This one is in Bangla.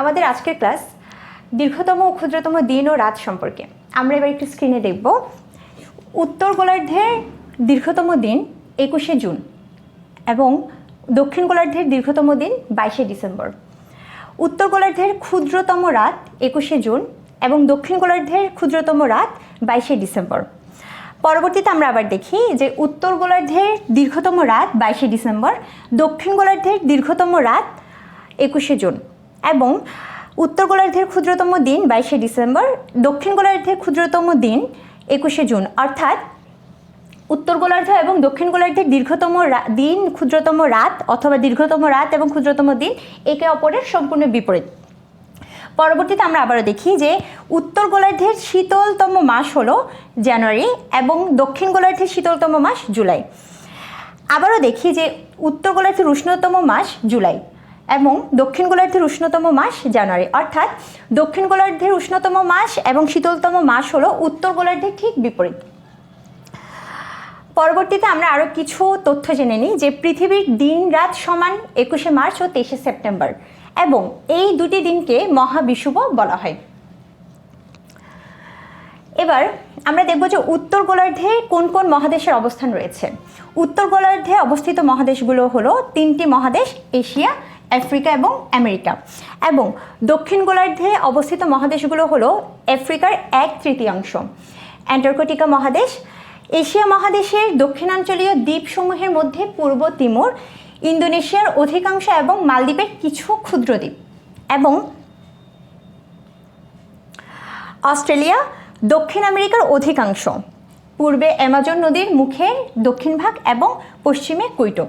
আমাদের আজকের ক্লাস দীর্ঘতম ও ক্ষুদ্রতম দিন ও রাত সম্পর্কে। আমরা এবার একটু স্ক্রিনে দেখব। উত্তর গোলার্ধের দীর্ঘতম দিন একুশে জুন এবং দক্ষিণ গোলার্ধের দীর্ঘতম দিন বাইশে ডিসেম্বর। উত্তর গোলার্ধের ক্ষুদ্রতম রাত একুশে জুন এবং দক্ষিণ গোলার্ধের ক্ষুদ্রতম রাত বাইশে ডিসেম্বর। পরবর্তীতে আমরা আবার দেখি যে উত্তর গোলার্ধের দীর্ঘতম রাত বাইশে ডিসেম্বর, দক্ষিণ গোলার্ধের দীর্ঘতম রাত একুশে জুন। এবং উত্তর গোলার্ধের ক্ষুদ্রতম দিন বাইশে ডিসেম্বর, দক্ষিণ গোলার্ধের ক্ষুদ্রতম দিন একুশে জুন। অর্থাৎ উত্তর গোলার্ধ এবং দক্ষিণ গোলার্ধের দীর্ঘতম দিন ক্ষুদ্রতম রাত অথবা দীর্ঘতম রাত এবং ক্ষুদ্রতম দিন একে অপরের সম্পূর্ণ বিপরীত। পরবর্তীতে আমরা আবারও দেখি যে উত্তর গোলার্ধের শীতলতম মাস হলো জানুয়ারি এবং দক্ষিণ গোলার্ধের শীতলতম মাস জুলাই। আবারও দেখি যে উত্তর গোলার্ধের উষ্ণতম মাস জুলাই। এবং দক্ষিণ গোলার্ধের উষ্ণতম মাস জানুয়ারি। অর্থাৎ দক্ষিণ গোলার্ধের উষ্ণতম মাস এবং শীতলতম মাস হলো উত্তর গোলার্ধের ঠিক বিপরীত। পরবর্তীতে আমরা আরও কিছু তথ্য জেনে নিই যে পৃথিবীর দিন রাত সমান একুশে মার্চ ও তেইশে সেপ্টেম্বর এবং এই দুটি দিনকে মহাবিষুব বলা হয়। এবার আমরা দেখব যে উত্তর গোলার্ধে কোন কোন মহাদেশের অবস্থান রয়েছে। উত্তর গোলার্ধে অবস্থিত মহাদেশগুলো হলো তিনটি মহাদেশ, এশিয়া আফ্রিকা এবং আমেরিকা। এবং দক্ষিণ গোলার্ধে অবস্থিত মহাদেশগুলো হলো আফ্রিকার এক তৃতীয়াংশ। অ্যান্টার্কটিকা মহাদেশ, এশিয়া মহাদেশের দক্ষিণাঞ্চলীয় দ্বীপসমূহের মধ্যে পূর্ব তিমুর, ইন্দোনেশিয়ার অধিকাংশ এবং মালদ্বীপের কিছু ক্ষুদ্র দ্বীপ। এবং অস্ট্রেলিয়া, দক্ষিণ আমেরিকার অধিকাংশ। পূর্বে অ্যামাজন নদীর মুখে দক্ষিণ ভাগ এবং পশ্চিমে কুইটো।